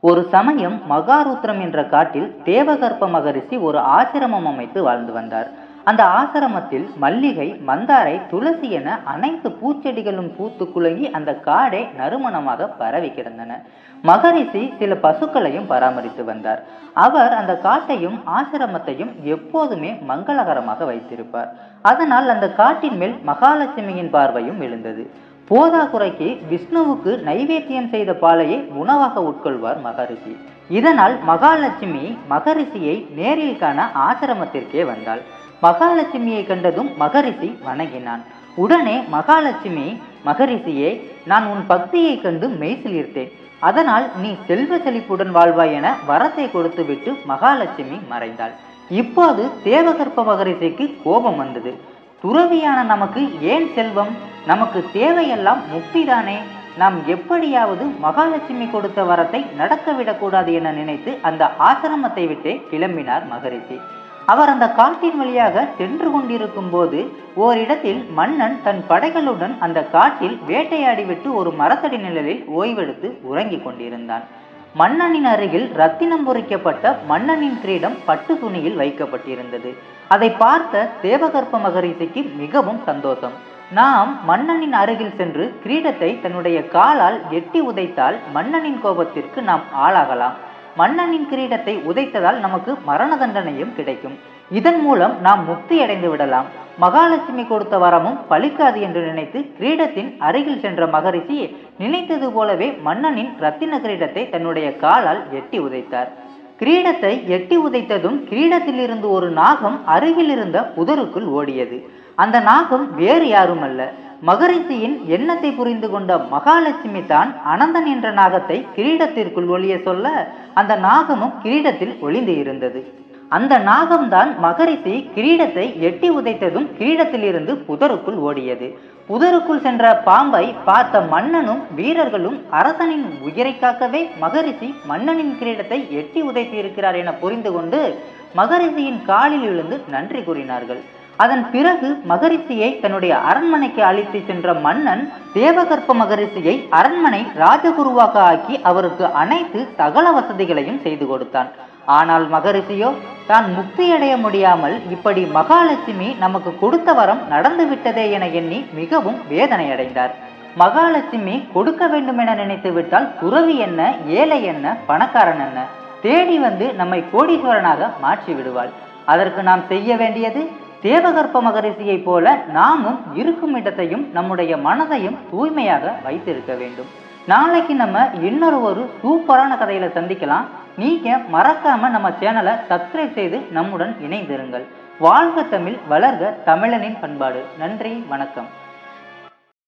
ஒரு சமயம் மகாருத்ரம் என்ற காட்டில் தேவகற்ப மகரிஷி ஒரு ஆசிரமம் அமைத்து வாழ்ந்து வந்தார். அந்த ஆசிரமத்தில் மல்லிகை மந்தாரை துளசி என அனைத்து பூச்செடிகளும் பூத்து குலுங்கி அந்த காடை நறுமணமாக பரவி கிடந்தன. மகரிஷி சில பசுக்களையும் பராமரித்து வந்தார். அவர் அந்த காட்டையும் ஆசிரமத்தையும் எப்போதுமே மங்களகரமாக வைத்திருப்பார். அதனால் அந்த காட்டின் மேல் மகாலட்சுமியின் பார்வையும் விழுந்தது போதாக்குறைக்கு விஷ்ணுவுக்கு நைவேத்தியம் செய்த பாலையை உணவாக உட்கொள்வார் மகரிஷி. இதனால் மகாலட்சுமி மகரிஷியை நேரில் காண ஆசிரமத்திற்கே வந்தாள். மகாலட்சுமியை கண்டதும் மகரிஷி வணங்கினான். உடனே மகாலட்சுமி மகரிஷியே நான் உன் பக்தியை கண்டு மெய்சிலிர்த்தேன். அதனால் நீ செல்வ செழிப்புடன் வாழ்வாய் என வரத்தை கொடுத்துவிட்டு மகாலட்சுமி மறைந்தாள். இப்போது தேவகற்ப மகரிஷிக்கு கோபம் வந்தது. துறவியான நமக்கு ஏன் செல்வம்? நமக்கு தேவையெல்லாம் முக்திதானே? நாம் எப்படியாவது மகாலட்சுமி கொடுத்த வரத்தை நடக்கவிடக்கூடாது என நினைத்து அந்த ஆசிரமத்தை விட்டு கிளம்பினார் மகரிஷி. அவர் அந்த காட்டின் வழியாக சென்று கொண்டிருக்கும் போது ஓரிடத்தில் மன்னன் தன் படைகளுடன் அந்த காட்டில் வேட்டையாடிவிட்டு ஒரு மரத்தடி நிழலில் ஓய்வெடுத்து உறங்கிக் கொண்டிருந்தான். மன்னனின் அருகில் ரத்தினம் பொறிக்கப்பட்ட மன்னனின் கிரீடம் பட்டு துணியில் வைக்கப்பட்டிருந்தது. அதை பார்த்த தேவகற்ப மகரிஷிக்கு மிகவும் சந்தோஷம். நாம் மன்னனின் அருகில் சென்று கிரீடத்தை தன்னுடைய காலால் எட்டி உதைத்தால் மன்னனின் கோபத்திற்கு நாம் ஆளாகலாம். மன்னனின் கிரீடத்தை உதைத்ததால் நமக்கு மரண தண்டனையும் கிடைக்கும். இதன் மூலம் நாம் முக்தி அடைந்து விடலாம். மகாலட்சுமி கொடுத்த வரமும் பலிக்காது என்று நினைத்து கிரீடத்தின் அருகில் சென்ற மகரிஷி நினைத்தது போலவே மன்னனின் ரத்தின கிரீடத்தை தன்னுடைய காலால் எட்டி உதைத்தார். கிரீடத்தை எட்டி உதைத்ததும் கிரீடத்திலிருந்து ஒரு நாகம் அருகில் இருந்த புதருக்குள் ஓடியது. அந்த நாகம் வேறு யாரும் அல்ல மகரிஷியின் எண்ணத்தை புரிந்து கொண்ட மகாலட்சுமி தான் அனந்தன் என்ற நாகத்தை கிரீடத்திற்குள் ஒளிய சொல்ல அந்த நாகமும் கிரீடத்தில் ஒளிந்து இருந்தது. அந்த நாகம்தான் மகரிஷி கிரீடத்தை எட்டி உதைத்ததும் கிரீடத்திலிருந்து புதருக்குள் ஓடியது. புதருக்குள் சென்ற பாம்பை பார்த்த மன்னனும் வீரர்களும் அரசனின் உயிரை காக்கவே மகரிஷி மன்னனின் கிரீடத்தை எட்டி உதைத்து இருக்கிறார் என புரிந்து கொண்டு மகரிஷியின் காலில் விழுந்து நன்றி கூறினார்கள். அதன் பிறகு மகரிஷியை தன்னுடைய அரண்மனைக்கு அழைத்து சென்ற மன்னன் தேவகற்ப மகரிஷியை அரண்மனை ராஜகுருவாக ஆக்கி அவருக்கு அனைத்து சகல வசதிகளையும் செய்து கொடுத்தான். ஆனால் மகரிஷியோ தான் முக்தியடைய முடியாமல் இப்படி மகாலட்சுமி நமக்கு கொடுத்த வரம் நடந்து விட்டதே என எண்ணி மிகவும் வேதனை அடைந்தார் மகாலட்சுமி கொடுக்க வேண்டும் என நினைத்து விட்டால் துறவி என்ன ஏழை என்ன பணக்காரன் என்ன தேடி வந்து நம்மை கோடீஸ்வரனாக மாற்றி விடுவாள் அதற்கு நாம் செய்ய வேண்டியது தேவகற்ப மகரிஷியைப் போல நாமும் இருக்கும் இடத்தையும் நம்முடைய மனதையும் தூய்மையாக வைத்திருக்க வேண்டும். நாளைக்கு நம்ம இன்னொரு ஒரு சூப்பரான கதையில சந்திக்கலாம். நீங்க மறக்காம நம்ம சேனலை சப்ஸ்கிரைப் செய்து நம்முடன் இணைந்திருங்கள். வாழ்க தமிழ் வளர்க தமிழனின் பண்பாடு. நன்றி வணக்கம்.